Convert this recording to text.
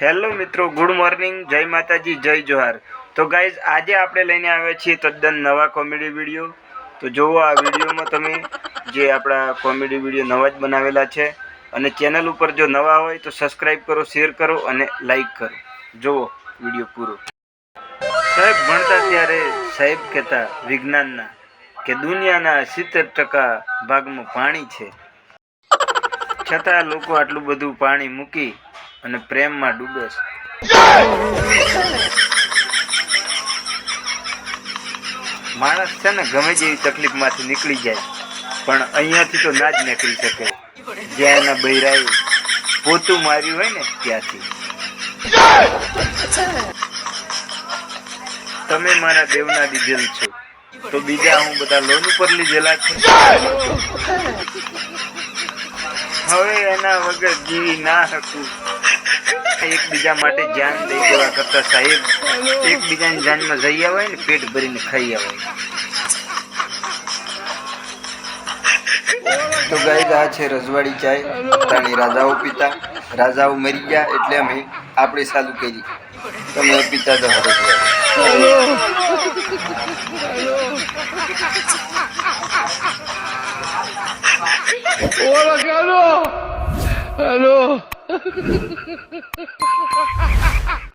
Hello મિત્રો, good morning, જય માતાજી, જય જોહાર. તો ગાઈઝ, આજે આપણે લઈને આવ્યા છીએ તદ્દન નવા કોમેડી વીડિયો. તો જુઓ આ વિડીયોમાં તમે જે આપણા કોમેડી વીડિયો નવા જ બનાવેલા છે. અને ચેનલ ઉપર જો નવા હોય તો સબસ્ક્રાઈબ કરો, શેર કરો અને લાઈક કરો. જુઓ વીડિયો પૂરો. સાહેબ, ભણતા ત્યારે સાહેબ કહેતા વિજ્ઞાનના કે દુનિયાના સિત્તેર ટકા ભાગમાં પાણી છે. છતાં લોકો આટલું બધું પાણી મૂકી અને પ્રેમમાં ડૂબે છે. માણસ છે ને ગમે જેવી તકલીફમાંથી નીકળી જાય, પણ અહીંયાથી તો ના જ નીકળી શકે. જ્યાં એના બૈરાએ પોતું માર્યું હોય ને ત્યાંથી. તમે મારા દેવના દીધેલ છો, તો બીજા હું બધા લોન ઉપર લીધેલા છે? હવે એના વગર જીવી ના શકું. એકબીજા માટે જાન દઈ દેવા કરતા સાહેબ એકબીજાની જાનમાં જઈ આવે ને પેટ ભરીને ખાઈ આવે તો ગાઈઝ આ છે રજવાડી ચાય પોતાની રાજાઓ પીતા. રાજાઓ મરી ગયા એટલે અમે આપણે ચાલુ કરી તમે પીતા તો હવે Hola, হ্যালো